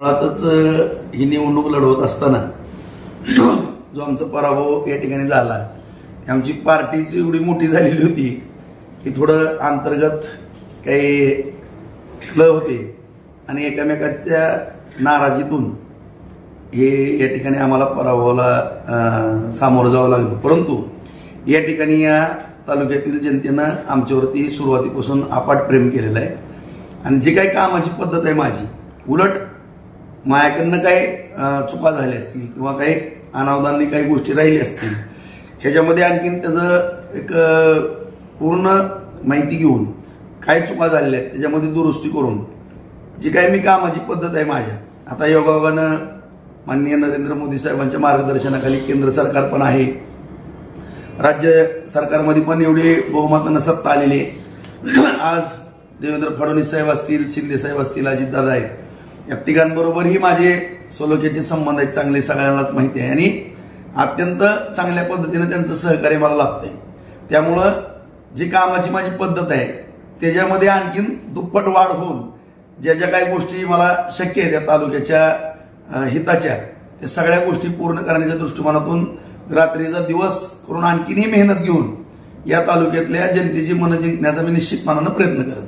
मुळातच ही निवडणूक लढवत असताना जो आमचा पराभव या ठिकाणी झाला आमची पार्टीची एवढी मोठी झालेली होती की थोडं अंतर्गत काही क्ल होते आणि एकामेकाच्या नाराजीतून हे या ठिकाणी आम्हाला पराभवाला सामोरं जावं लागलं. परंतु या ठिकाणी या तालुक्यातील जनतेनं आमच्यावरती सुरुवातीपासून अपाट प्रेम केलेलं आहे. आणि जी काही कामाची पद्धत आहे माझी उलट माझ्याकडनं काही चुका झाल्या असतील किंवा काही अनावधानी काही गोष्टी राहिल्या असतील ह्याच्यामध्ये आणखीन त्याचं एक पूर्ण माहिती घेऊन काय चुका झालेल्या आहेत त्याच्यामध्ये दुरुस्ती करून जी काही मी कामाची पद्धत आहे माझ्या आता योगायोगानं माननीय नरेंद्र मोदी साहेबांच्या मार्गदर्शनाखाली केंद्र सरकार पण आहे. राज्य सरकारमध्ये पण एवढी बहुमतानं सत्ता आलेली आहे. आज देवेंद्र फडणवीस साहेब असतील शिंदे साहेब असतील अजितदादा आहेत या तिघांबरोबरही माझे सोलोक्याचे संबंध आहेत चांगले सगळ्यांनाच माहिती आहे. आणि अत्यंत चांगल्या पद्धतीनं त्यांचं सहकार्य मला लाभतंय त्यामुळं जी कामाची माझी पद्धत आहे त्याच्यामध्ये आणखीन दुप्पट वाढ होऊन ज्या ज्या काही गोष्टी मला शक्य आहेत या तालुक्याच्या हिताच्या त्या सगळ्या गोष्टी पूर्ण करण्याच्या दृष्टिकोनातून रात्रीचा दिवस करून आणखीनही मेहनत घेऊन या तालुक्यातल्या जनतेची मनं जिंकण्याचा मी निश्चित मनानं प्रयत्न करेन